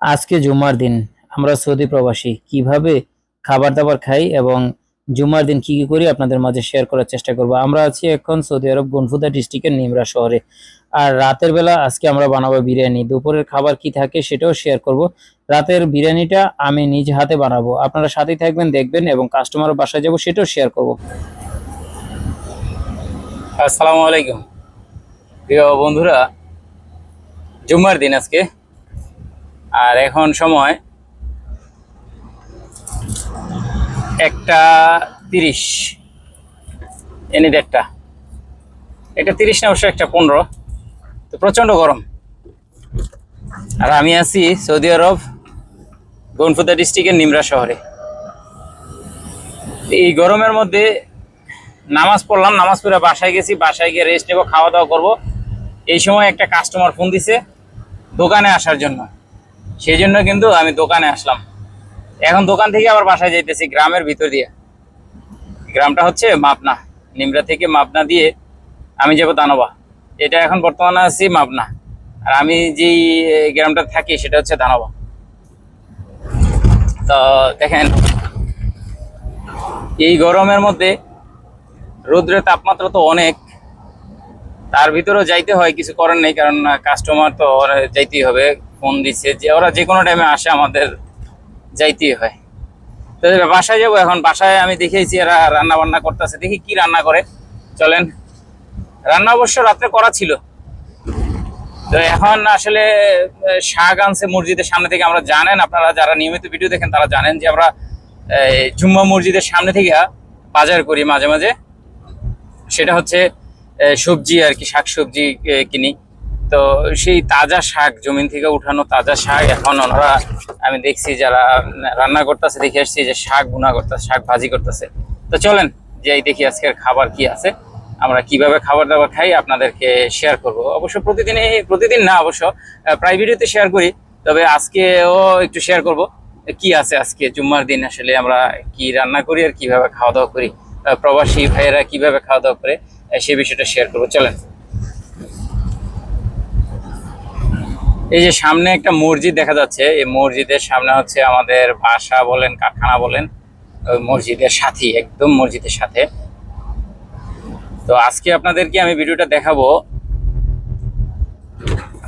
আজকে জুমার দিন। আমরা সৌদি প্রবাসী, কীভাবে খাবার দাবার খাই এবং জুমার দিন কি কি করি আপনাদের মাঝে শেয়ার করার চেষ্টা করব। আমরা আছি এখন সৌদি আরব গনফুদা ডিস্ট্রিক্টের নিমরা শহরে। আর রাতের বেলা আজকে আমরা বানাবো বিরিয়ানি। দুপুরের খাবার কি থাকে সেটাও শেয়ার করব। রাতের বিরিয়ানিটা আমি নিজ হাতে বানাবো। আপনারা সাথেই থাকবেন, দেখবেন এবং কাস্টমার বাসায় যাব সেটাও শেয়ার করব। আসসালামু আলাইকুম। প্রিয় বন্ধুরা জুম্মার দিন আজকে। আর এখন সময় একটা তিরিশ। এনে দেড়টা। এটা তিরিশ না অবশ্য একটা পনেরো। তো প্রচণ্ড গরম। আর আমি আছি সৌদি আরব, গনফুদা ডিস্ট্রিক্টের নিমরা শহরে। এই গরমের মধ্যে নামাজ পড়লাম, নামাজ পড়ে বাসায় গেছি, বাসায় গিয়ে রেস্ট নেব, খাওয়া দাওয়া করব। এই সময় একটা কাস্টমার ফোন দিছে দোকানে আসার জন্য। সেই জন্য কিন্তু আমি দোকানে আসলাম। এখন দোকান থেকে আবার বাসায় যাইতেছি গ্রামের ভিতর দিয়ে। গ্রামটা হচ্ছে মাপনা। নিমরা থেকে মাপনা দিয়ে আমি যাব দানবা। এটা এখন বর্তমানে আছি মাপনা। আর আমি যেই গ্রামটা থাকি সেটা হচ্ছে দানবা। তো দেখেন, এই গরমের মধ্যে রৌদ্রের তাপমাত্রা তো অনেক। তার ভিতরেও যাইতে হয়, কিছু করার নেই, কারণ কাস্টমার তো যাইতেই হবে। ফোন দিচ্ছে যে ওরা যে কোনো টাইমে আসে আমাদের যাইতেই হয়। তো বাসায় যাব এখন। বাসায় আমি দেখেছি এরা রান্না বান্না করতেছে। দেখি কি রান্না করে। চলেন। রান্না অবশ্য রাত্রে করা ছিল। তো এখন আসলে শাক আনছে মসজিদের সামনে থেকে। আমরা জানেন, আপনারা যারা নিয়মিত ভিডিও দেখেন, তারা জানেন যে আমরা জুম্মা মসজিদের সামনে থেকে বাজার করি মাঝে মাঝে। সেটা হচ্ছে সবজি আর কি শাক সবজি কিনি। তো সেই তাজা শাক, জমিন থেকে উঠানো তাজা শাক। এখন ওনারা, আমি দেখছি যারা রান্না করতেছে, দেখে আসছি যে শাক গুনা করতেছে, শাক ভাজি করতেছে। তো চলেন যাই দেখি আজকের খাবার কি আছে। আমরা কীভাবে খাবার দাবার খাই আপনাদেরকে শেয়ার করব। অবশ্য প্রতিদিনই, প্রতিদিন না অবশ্য প্রায় ভিডিওতে শেয়ার করি। তবে আজকেও একটু শেয়ার করব কি আছে আজকে, জুম্মার দিন আসলে আমরা কি রান্না করি আর কীভাবে খাওয়া দাওয়া করি প্রবাসী ভাইয়েরা কীভাবে খাওয়া দাওয়া করে সেই বিষয়টা শেয়ার করব। চলেন। এই যে সামনে একটা মসজিদ দেখা যাচ্ছে, এই মসজিদের সামনে হচ্ছে আমাদের বাসা বলেন, কারখানা বলেন, ওই মসজিদের সাথে, একদম মসজিদের সাথে। তো আজকে আপনাদেরকে আমি ভিডিওটা দেখাবো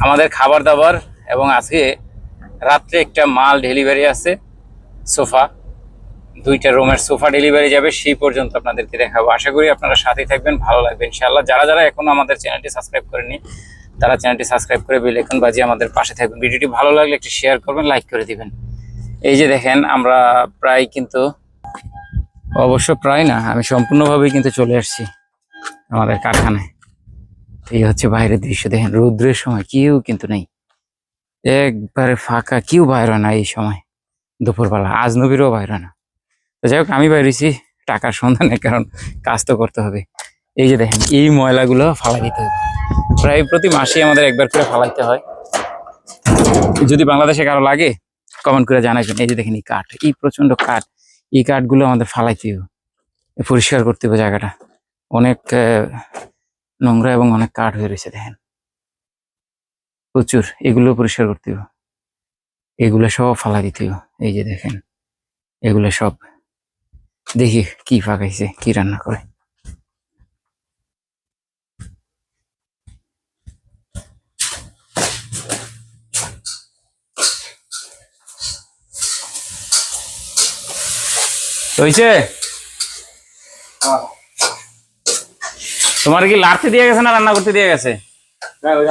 আমাদের খাবার দাবার এবং আজকে রাত্রে একটা মাল ডেলিভারি আছে, সোফা। দুইটা রুমের সোফা ডেলিভারি যাবে, সেই পর্যন্ত আপনাদেরকে দেখাবো। আশা করি আপনারা সাথেই থাকবেন, ভালো লাগবে ইনশাআল্লাহ। যারা যারা এখনও আমাদের চ্যানেলটি সাবস্ক্রাইব করেনি তারা চ্যানেলটি সাবস্ক্রাইব করে বেল আইকন বাজিয়ে আমাদের পাশে থাকবেন। ভিডিওটি ভালো লাগলে একটু শেয়ার করবেন, লাইক করে দিবেন। এই যে দেখেন, আমরা প্রায় কিন্তু, অবশ্য প্রায় না, আমি সম্পূর্ণভাবেই কিন্তু চলে আসছি আমাদের কারখানায়। এই হচ্ছে বাইরের দৃশ্য, দেখেন রৌদ্রের সময়, কেউ কিন্তু নেই। একবারে ফাঁকা, কেউ বাইর না এই সময়, দুপুরবেলা। আজ নবীরও বাইর না। তো যাই হোক, আমি বাইরেছি টাকার সন্ধানে, কারণ কাজ তো করতে হবে। এই যে দেখেন, এই ময়লাগুলো ফালাই দিতে হবে। প্রায় প্রতি মাসে আমাদের একবার করে ফালাইতে হয়। যদি বাংলাদেশে কারও লাগে কমেন্ট করে জানাবেন এই যে দেখেন, এই কাঠ, এই প্রচণ্ড কাঠ, এই কাঠগুলো আমাদের ফালাইতে হবে। পরিষ্কার করতে হবে জায়গাটা। অনেক নোংরা এবং অনেক কাঠ হয়ে রয়েছে, দেখেন। প্রচুর, এগুলো পরিষ্কার করতে হবে। এগুলো সব ফালা দিতে হবে। এই যে দেখেন, এগুলো সব। দেখি কি পাকাইছে কি রান্না করে। হয়েছে তোমার কি লাড়তে দিয়ে গেছে না রান্না করতে দিয়ে গেছে?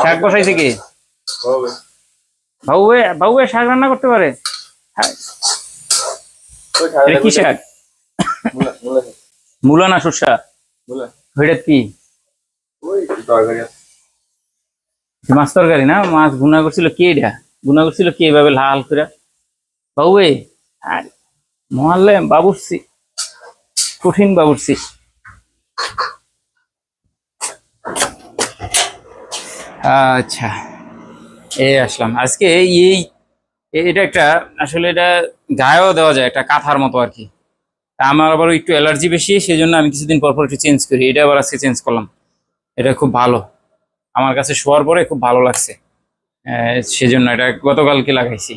শাক বসাইছে কি? বাবু বাবু শাক রান্না করতে পারে? হ্যাঁ, কি শাক? মূলা না শস্যা ওইটা কি? মাছ তরকারি না? মাছ গুনা করছিল কে এটা? গুনা করছিল কে? এভাবে লাল করে? বাবু আর মহাল্লে বাবুরছি কঠিন বাবুরছি আচ্ছা এই আসলাম। আজকে এই এটা একটা, আসলে এটা গায়েও দেওয়া যায়, একটা কাঁথার মতো আর কি। তা আমার আবার একটু অ্যালার্জি বেশি সেই জন্য আমি কিছুদিন পর পর একটু চেঞ্জ করি। এটা আবার আজকে চেঞ্জ করলাম। এটা খুব ভালো। আমার কাছে শোয়ার পরে খুব ভালো লাগছে। সেজন্য এটা গতকালকে লাগাইছি।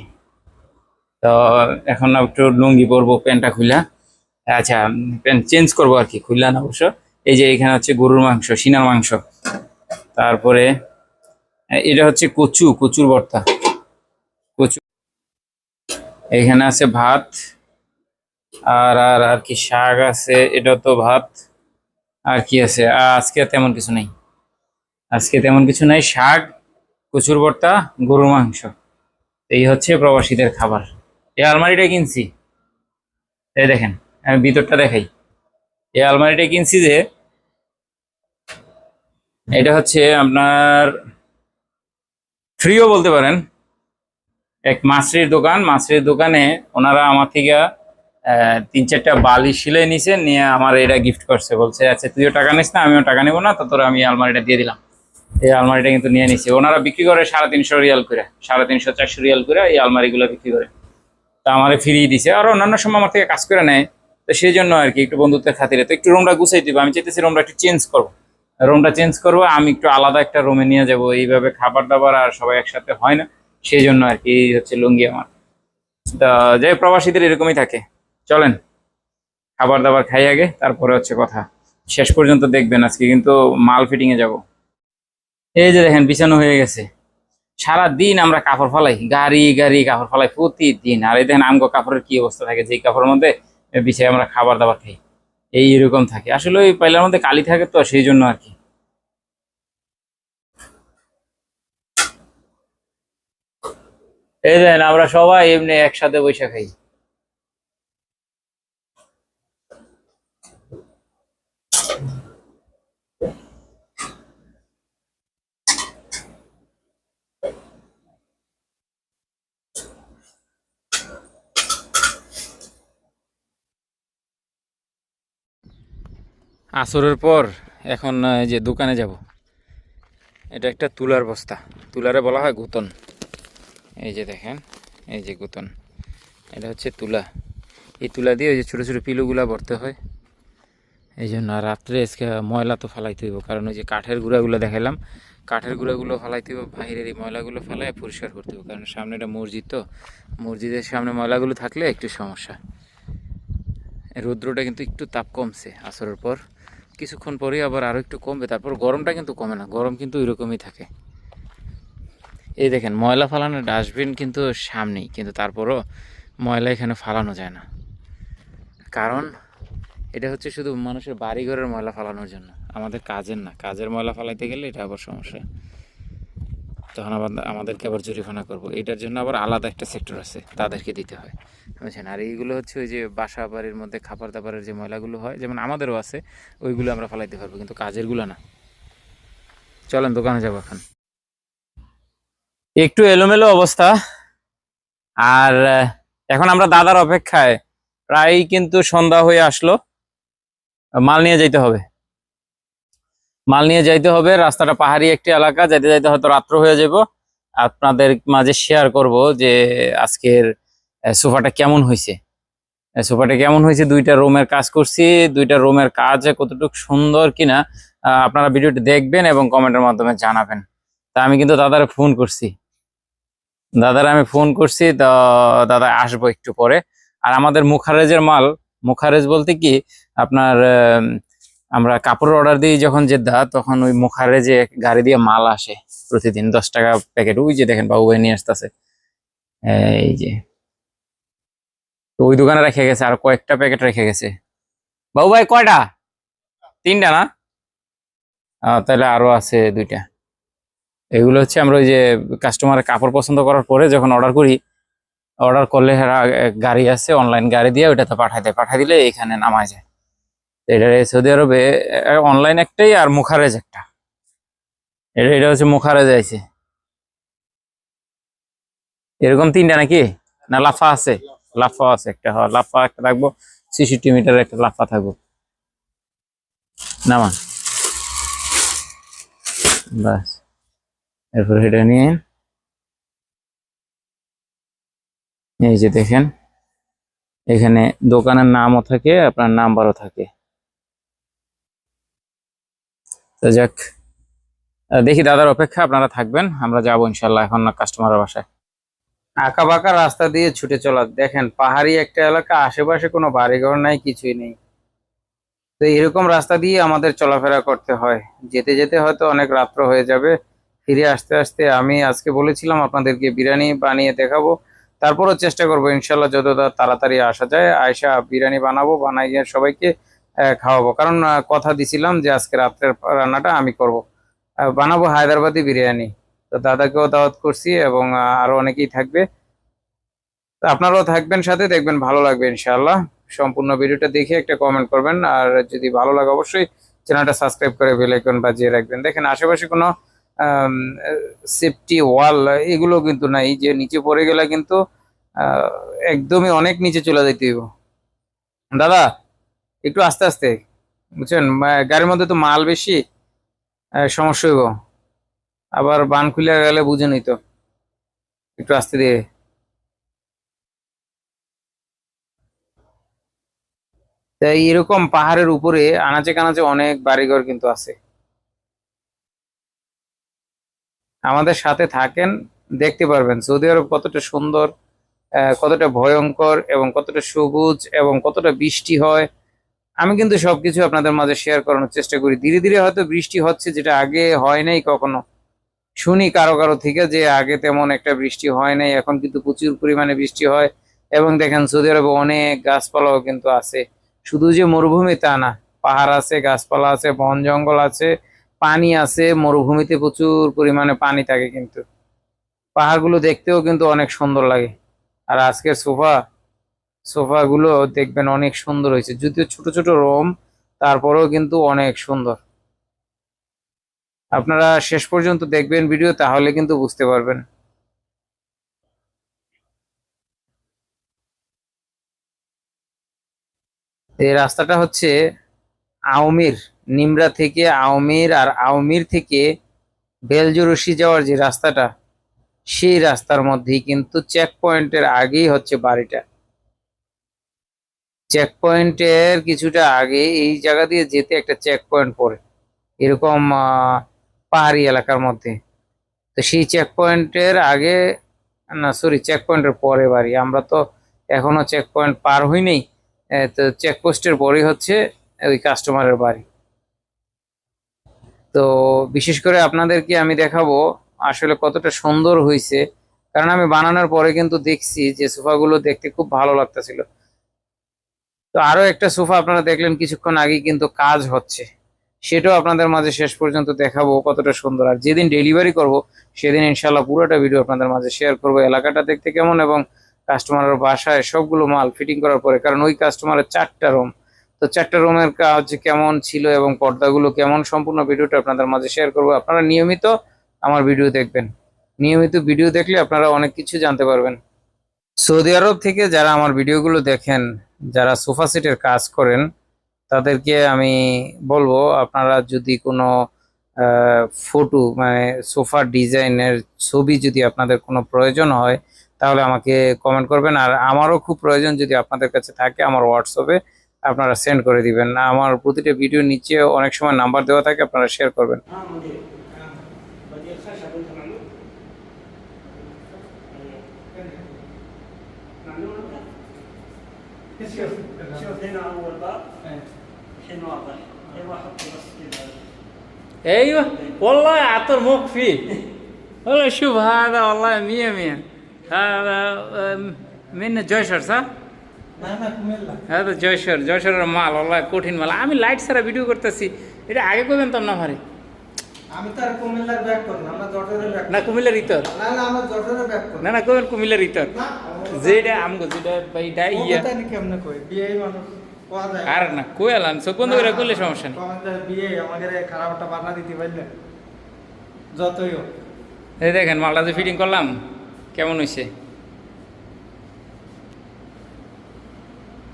তো এখন একটু লুঙ্গি পরবো, প্যান্টটা খুলা আচ্ছা প্যান্ট চেঞ্জ করব আর কি খুললা না অবশ্য। এই যে এখানে হচ্ছে গরুর মাংস, সিনার মাংস। তারপরে, এটা হচ্ছে কচু, কচুর ভর্তা। কচু। এখানে আছে ভাত, আর আর আর কি শাক আছে, এটা তো ভাত। আর কি আছে? আজকে তেমন কিছু নেই। আজকে তেমন কিছু নাই, শাক, কচুর ভর্তা, গরুর মাংস। এই হচ্ছে প্রবাসীদের খাবার। এই আলমারিটা কিনছি। এই দেখেন, আমি ভিতরটা দেখাই। এই আলমারিটা কিনছি যে, এটা হচ্ছে আপনার ফ্রিও বলতে পারেন। এক মাছরির দোকান, মাছরির দোকানে ওনারা আমার থেকে তিন চারটা বালি সিলাই নিছে, নিয়ে আমার এটা গিফট করছে। বলছে আচ্ছা তুইও টাকা নিস না, আমিও টাকা নেব না, তো আমি আলমারিটা দিয়ে দিলাম। এই আলমারিটা কিন্তু নিয়ে নিছি। ওনারা বিক্রি করে সাড়ে তিনশো রিয়াল করে, সাড়ে তিনশো চারশো রিয়াল করে এই আলমারিগুলো বিক্রি করে। তা আমারে ফিরিয়ে দিছে। আর অন্যান্য সময় আমার থেকে কাজ করে নেয়। তো সেই জন্য আর কি একটু বন্ধুত্বের খাতিরে। তো একটু রুমটা গুছাই দিব। আমি চাইতেছি রুমটা একটু চেঞ্জ করব। রুমটা চেঞ্জ করব। আমি একটু আলাদা একটা রুমে নিয়ে যাব। এইভাবে খাবার দাবার আর সবাই একসাথে হয় না। সেই জন্য আর কি হচ্ছে লুঙ্গি আমার। তা যাই প্রবাসীদের এরকমই থাকে। চলেন খাবার দাবার খাই আগে, তারপরে হচ্ছে কথা। শেষ পর্যন্ত দেখবেন আজকে, কিন্তু মাল ফিটিংয়ে যাব। এই যে দেখেন, বিছানো হয়ে গেছে। সারা দিন আমরা কাপড় ফলাই, গাড়ি গাড়ি কাপড় ফলাই প্রতিদিন। আর এই দেখেন আমগো কাপড়ের কি অবস্থা থাকে যে কাপড়ের মধ্যে বিষয়ে আমরা খাবার দাবার খাই। এই এরকম থাকে। আসলে ওই পাইলার মধ্যে কালি থাকে তো, সেই জন্য আর কি। এই দেখেন আমরা সবাই এমনি একসাথে বৈশা খাই। আসরের পর এখন যে দোকানে যাব। এটা একটা তুলার বস্তা। তুলারে বলা হয় গুতন। এই যে দেখেন, এই যে গুতন। এটা হচ্ছে তুলা। এই তুলা দিয়ে ওই যে ছোটো ছোটো পিলুগুলা ভরতে হয়। এই জন্য আর রাত্রে আজকে ময়লা তো ফালাইতে হইব। কারণ ওই যে কাঠের গুঁড়াগুলো দেখালাম, কাঠের গুঁড়াগুলো ফালাইতে হইব বাইরের এই ময়লাগুলো ফালাই পরিষ্কার করতে হবে কারণ সামনে একটা মসজিদ তো, মসজিদের সামনে ময়লাগুলো থাকলে একটু সমস্যা। রৌদ্রটা কিন্তু একটু তাপ কমছে আসরের পর। কিছুক্ষণ পরেই আবার আরও একটু কমবে, তারপর গরমটা কিন্তু কমে না, গরম কিন্তু ওইরকমই থাকে। এই দেখেন, ময়লা ফালানোর ডাস্টবিন কিন্তু সামনেই, কিন্তু তারপরও ময়লা এখানে ফালানো যায় না। কারণ এটা হচ্ছে শুধু মানুষের বাড়িঘরের ময়লা ফালানোর জন্য, আমাদের কাজের না। কাজের ময়লা ফালাইতে গেলে এটা আবার সমস্যা। তখন আবার আমাদেরকে আবার জরিমানা করব। এটার জন্য আবার আলাদা একটা সেক্টর আছে, তাদেরকে দিতে হয়। বুঝছেন? আর এইগুলো হচ্ছে ওই যে বাসা বাড়ির মধ্যে খাবার দাবারের যে ময়লাগুলো হয়, যেমন আমাদেরও আছে, ওইগুলো আমরা ফালাইতে পারব, কিন্তু কাজেরগুলো না। চলেন, দোকানে যাব এখন। একটু এলোমেলো অবস্থা। আর এখন আমরা দাদার অপেক্ষায়। প্রায় কিন্তু সন্ধ্যা হয়ে আসলো। মাল নিয়ে যাইতে হবে। মাল নিয়ে যাইতে হবে। রাস্তাটা পাহাড়ি একটি এলাকা, যাইতে যাইতে হয়তো রাত্র হয়ে যাব আপনাদের মাঝে শেয়ার করব যে আজকের সোফাটা কেমন হয়েছে? সোফাটা কেমন হয়েছে? দুইটা রুমের কাজ করছি, দুইটা রুমের কাজ কতটুকু সুন্দর কিনা আপনারা ভিডিওটি দেখবেন এবং কমেন্টের মাধ্যমে জানাবেন। তা আমি কিন্তু দাদারে ফোন করছি। দাদার আমি ফোন করছি, তো দাদা আসব একটু পরে। আর আমাদের মুখারেজের মাল, মুখারেজ বলতে কি, আপনার আমরা কাপড় অর্ডার দিই যখন জেদ্দা, তখন ওই মুখারেজে গাড়ি দিয়ে মাল আসে প্রতিদিন, দশ টাকা প্যাকেট। ওই যে দেখেন বাবু ভাই নিয়ে আসতেছে। এই যে। তো ওই দোকানে রেখে গেছে, আর কয়েকটা প্যাকেট রেখে গেছে। বাবু ভাই, কয়টা? তিনটা না? তাহলে আরও আছে দুইটা। এগুলো হচ্ছে আমরা ওই যে কাস্টমারের কাপড় পছন্দ করার পরে যখন অর্ডার করি অর্ডার করলে হ্যাঁ গাড়ি আছে অনলাইন গাড়ি দিয়ে ওইটাতে পাঠাই দেয়। পাঠাই দিলে এখানে নামায় যায়। এটা সৌদি আরবে অনলাইন একটাই আর মুখারেজ একটা। এটা এটা হচ্ছে মুখারেজ আছে এরকম তিনটা নাকি? না, লাফা আছে? লাফা আছে একটা হ্যাঁ লাফা একটা থাকব সিসিটি মিটার একটা লাফা থাকব। নামা বাস এরপর এটা নিয়ে এই যে দেখেন, এখানে দোকানের নামও থাকে, আপনার নাম্বারও থাকে। তো যাক। দেখি দাদার অপেক্ষা আপনারা থাকবেন, আমরা যাব ইনশাল্লাহ এখন কাস্টমারের বাসায়। আঁকা বাঁকা রাস্তা দিয়ে ছুটে চলা। দেখেন, পাহাড়ি একটা এলাকা, আশেপাশে কোনো বাড়িঘর নাই, কিছুই নেই। তো এরকম রাস্তা দিয়ে আমাদের চলাফেরা করতে হয়। যেতে যেতে হয়তো অনেক রাত্র হয়ে যাবে। ফিরে আসতে আসতে আমি আজকে বলেছিলাম আপনাদেরকে বিরিয়ানি বানিয়ে দেখাবো। তারপরও চেষ্টা করব, ইনশাল্লাহ যত তাড়াতাড়ি আসা যায়। আয়সা বিরিয়ানি বানাবো বানাইয়ে সবাইকে খাওয়াবো। কারণ কথা দিছিলাম যে আজকে রাত্রের রান্নাটা আমি করব। বানাবো হায়দ্রাবাদি বিরিয়ানি। তো দাদাকেও দাওয়াত করছি এবং আরও অনেকেই থাকবে। তো আপনারাও থাকবেন সাথে, দেখবেন ভালো লাগবে ইনশাআল্লাহ। সম্পূর্ণ ভিডিওটা দেখে একটা কমেন্ট করবেন, আর যদি ভালো লাগে অবশ্যই চ্যানেলটা সাবস্ক্রাইব করে বেল আইকন বাজিয়ে রাখবেন। দেখেন আশেপাশে কোনো সেফটি ওয়াল এগুলো কিন্তু নাই, যে নিচে পড়ে গেলে কিন্তু একদমই অনেক নিচে চলে যেতে হইব। দাদা, একটু আস্তে আস্তে, বুঝছেন? গাড়ির মধ্যে তো মাল বেশি সমস্যা হইব। আবার বান খুলে গেলে বুঝে তো একটু আস্তে দিয়ে। তাই এরকম পাহাড়ের উপরে আনাচে কানাচে অনেক বাড়িঘর কিন্তু আছে। আমাদের সাথে থাকেন, দেখতে পারবেন সৌদি আরব কতটা সুন্দর কতটা ভয়ঙ্কর এবং কতটা সবুজ এবং কতটা বৃষ্টি হয়। আমি কিন্তু সবকিছু আপনাদের মাঝে শেয়ার করানোর চেষ্টা করি। ধীরে ধীরে হয়তো বৃষ্টি হচ্ছে, যেটা আগে হয় নাই কখনো। শুনি কারও কারও থেকে যে আগে তেমন একটা বৃষ্টি হয় নাই, এখন কিন্তু প্রচুর পরিমাণে বৃষ্টি হয়। এবং দেখেন, সৌদি আরবে অনেক গাছপালাও কিন্তু আছে। শুধু যে মরুভূমি তা না, পাহাড় আছে, গাছপালা আছে, বন জঙ্গল আছে, পানি আছে, মরুভূমিতে প্রচুর পরিমাণে পানি থাকে কিন্তু। পাহাড়গুলো দেখতেও কিন্তু অনেক সুন্দর লাগে। আর আজকের সোফা সোফা গুলো দেখবেন অনেক সুন্দর হয়েছে। যদিও ছোট ছোট রোম, তারপরেও কিন্তু অনেক সুন্দর। আপনারা শেষ পর্যন্ত দেখবেন ভিডিও তাহলে কিন্তু বুঝতে পারবেন। এই রাস্তাটা হচ্ছে আওমির, নিমরা থেকে আওমির আর আওমির থেকে বেলজুরসি যাওয়ার যে রাস্তাটা, সেই রাস্তার মধ্যেই কিন্তু চেক পয়েন্টের আগেই হচ্ছে বাড়িটা। চেক পয়েন্টের কিছুটা আগে এই জায়গা দিয়ে যেতে একটা চেক পয়েন্ট পড়ে। এরকম পাহাড়ি এলাকার মধ্যে। তো সেই চেক পয়েন্টের আগে, না সরি চেক পয়েন্টের পরে বাড়ি। আমরা তো এখনও চেক পয়েন্ট পার হইনি তো চেক পোস্টের পরেই হচ্ছে ওই কাস্টমারের বাড়ি। তো বিশেষ করে আপনাদেরকে আমি দেখাবো আসলে কতটা সুন্দর হয়েছে কারণ আমি বানানোর পরে কিন্তু দেখছি যে সোফাগুলো দেখতে খুব ভালো লাগতেছিল। তো আরও একটা সোফা আপনারা দেখলেন, কিছুক্ষণ আগে কিন্তু কাজ হচ্ছে। সেটাও আপনাদের মাঝে শেষ পর্যন্ত দেখাবো কতটা সুন্দর। আর যেদিন ডেলিভারি করব, সেদিন ইনশাল্লাহ পুরোটা ভিডিও আপনাদের মাঝে শেয়ার করব। এলাকাটা দেখতে কেমন এবং কাস্টমারের বাসায় সবগুলো মাল ফিটিং করার পরে, কারণ ওই কাস্টমারের চারটা রুম তো চারটা রুমের কাজ কেমন ছিল এবং পর্দাগুলো কেমন সম্পূর্ণ ভিডিওটা আপনাদের মাঝে শেয়ার করব। আপনারা নিয়মিত আমার ভিডিও দেখবেন। নিয়মিত ভিডিও দেখলে আপনারা অনেক কিছু জানতে পারবেন। সৌদি আরব থেকে যারা আমার ভিডিওগুলো দেখেন, যারা সোফা সেটের কাজ করেন তাদেরকে আমি বলব, আপনারা যদি কোনো ফটো মানে সোফা ডিজাইনের ছবি যদি আপনাদের কোনো প্রয়োজন হয়, তাহলে আমাকে কমেন্ট করবেন। আর আমারও খুব প্রয়োজন যদি আপনাদের কাছে থাকে, আমার হোয়াটসঅ্যাপে আপনারা সেন্ড করে দিবেন। আমার প্রতিটা ভিডিও নিচে অনেক সময় নাম্বার দেওয়া থাকে, আপনারা শেয়ার করবেন। ايوه والله عطر مخفي والله شوف هذا والله مية مية هذا أم، من جوشر صح؟ هذا জয়সর জয়সরের মাল والله কঠিন মাল আমি লাইট ছাড়া ভিডিও করতেছি এটা আগে কইবেন তো না ভারে আমি তার কুমিল্লার ব্যাক করবো আমরা জটরের ব্যাক না কুমিল্লার ইতর না না আমরা জটরের ব্যাক করবো না না কইবেন কুমিল্লার ইতর না যেটা আমগো যেটা বাইটা ইয়া ওটা কেমনে কই বিয়ে মানুষ কোয়া যায় আর না চোখ বন্ধ করে করলে সমস্যা নেই। বিয়ে আমাদের খারাপটা দিতে যতই হোক। এই দেখেন মালটা যে ফিটিং করলাম কেমন হয়েছে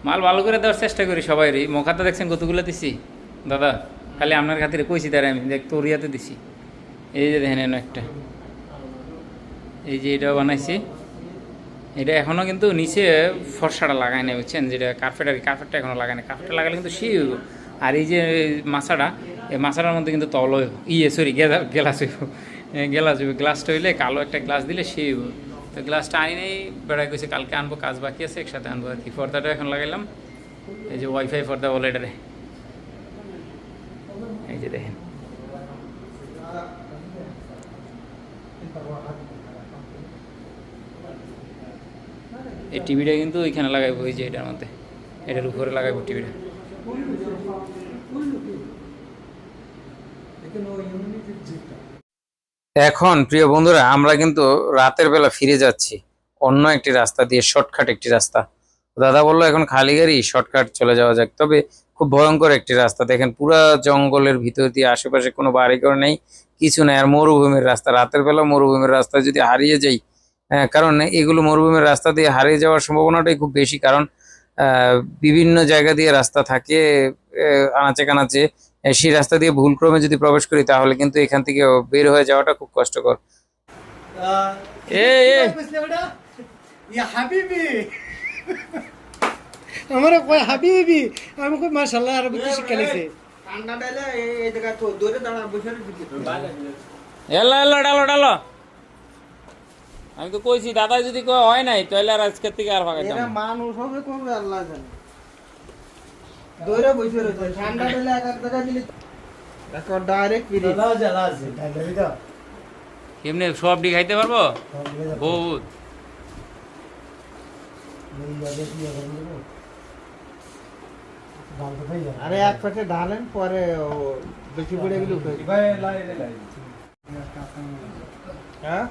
মাল ভালো করে দেওয়ার চেষ্টা করি সবাইরই। মোখাতে দেখছেন কতগুলো দিছি? দাদা খালি আপনার খাতিরে কইছি তার আমি দেখ তোর ইয়াতে দিছি। এই যে দেখেন একটা। এই যে এটাও বানাইছি। এটা এখনও কিন্তু নিচে ফর্সাটা লাগাই নাই, বুঝছেন? যেটা কার্পেট আর কার্পেটটা এখনও লাগাই নাই। কার্পেটটা লাগালে কিন্তু সেই আর এই যে মাছাটা, এই মাছাটার মধ্যে কিন্তু তল ইয়ে সরি গেলা গ্লাস হইব। গ্লাস হইব। গ্লাসটা হইলে কালো একটা গ্লাস দিলে হইব। তো গ্লাসটা আনি নেই বেড়াই গেছে কালকে আনব, কাজ বাকি আছে, একসাথে আনব আর কি। পর্দাটা এখন লাগাইলাম। এই যে ওয়াইফাই পর্দা বলে এই যে দেখেন এই টিভিটা কিন্তু ওইখানে লাগাইবো ওই যে এটার মধ্যে। এটার উপরে লাগাইবো টিভিটা। এখন, প্রিয় বন্ধুরা, আমরা কিন্তু রাতের বেলা ফিরে যাচ্ছি। অন্য একটি রাস্তা দিয়ে, শর্টকাট একটি রাস্তা। দাদা বলল, এখন খালি গাড়ি, শর্টকাট চলে যাওয়া যাক। তবে খুব ভয়ঙ্কর একটি রাস্তা। দেখেন, পুরা জঙ্গলের ভিতর দিয়ে আশেপাশে কোনো বাড়িঘর নেই, কিছু নেই। আর মরুভূমির রাস্তা। রাতের বেলা মরুভূমির রাস্তা যদি হারিয়ে যাই কারণ এগুলো মরুভূমির রাস্তা দিয়ে হারিয়ে যাওয়ার সম্ভাবনাটাই খুব বেশি কারণ বিভিন্ন জায়গা দিয়ে রাস্তা থাকে আনাচে কানাচে। সেই রাস্তা দিয়ে ভুলক্রমে যদি প্রবেশ করি তাহলে কিন্তু এখান থেকে বের হয়ে যাওয়াটা খুব কষ্টকর। এ এ। আমার কয় হাবিবি। আমি কই মাশাআল্লাহ আর বুঝতে শিখাইছে ঠান্ডা ডালে এই জায়গা তো দূরে দাঁড়া বসে দিবি এলো এলো ডালো ডালো। আমি তো কইছি দাদা যদি কয় হয় নাই তাহলে আর আজকের থেকে আর ফাঁকা এরা মানুষ হবে করবে আল্লাহ জানে। দূরে বসে রয়েছে ঠান্ডা ডালে এক এক জায়গা দিলে দেখো ডাইরেক্ট পিরি দাদা জ্বালা আছে ডাইরেক্ট দাও। এমনি সব ডি খাইতে পারব? বহুত। আরে এক প্যাকেট ঢালেন পরে বেশি পড়ে গেলে উঠে হ্যাঁ?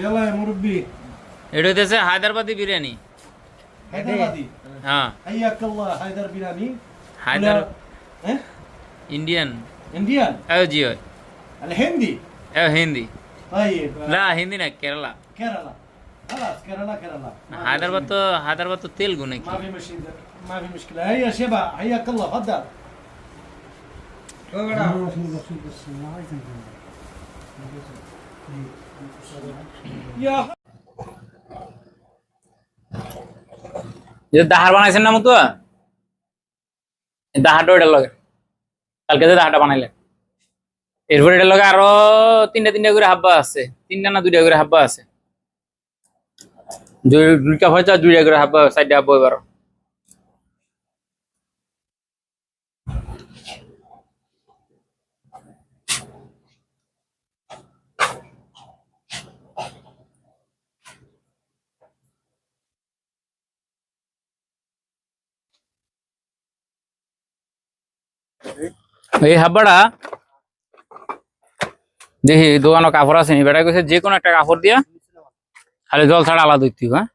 يلا يا مربي এটা হইতেছে হায়দ্রাবাদি বিরিয়ানি حيدربادي হ্যাঁ حياك الله حيدر بيراني হায়দ্রার ايه ইন্ডিয়ান انديان এও জি হয় الهندي এও হিন্দি طيب না হিন্দি না কেরালা كيرلا خلاص كيرلا كيرلا হায়দ্রাবাদ তো হায়দ্রাবাদ তো তেলগু নাকি ما في مشكله ما في مشكله هيا شباب حياك الله تفضل يا দাহার বানাইছেন না মতো ওইটার লগে। কালকে যে দাহারটা বানাইলেন। এরপর এটার লগে আরও তিনটা তিনটা করে হাব্বা আছে। তিনটা না দুইটা করে হাব্বা আছে। দুই- দুইটা আর দুইটা করে হাব্বা চারটা হাব্বা এবার এই হাব্বাটা দেখি দোকানো কাপড় আছে বেটা কইছে যে কোনো একটা কাপড় দিয়া খালি জল ছাড়া আলাদা দিতে হ্যাঁ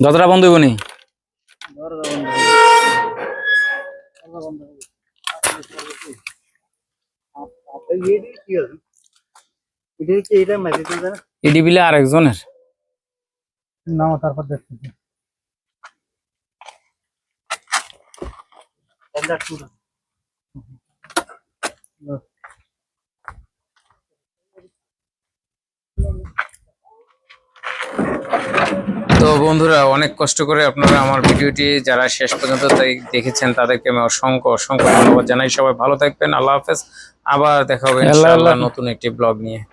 যতটা বন্ধ হইব নি? এটা কি এটা মেসেজ দেন এডি বিলে আর একজনের নাও তারপর দেখতে তো বন্ধুরা অনেক কষ্ট করে আপনারা আমার ভিডিওটি যারা শেষ পর্যন্ত তাই দেখেছেন তাদেরকে আমি অসংখ্য অসংখ্য ধন্যবাদ জানাই। সবাই ভালো থাকবেন আল্লাহ হাফেজ। আবার দেখা হবে ইনশাআল্লাহ নতুন একটি ব্লগ নিয়ে।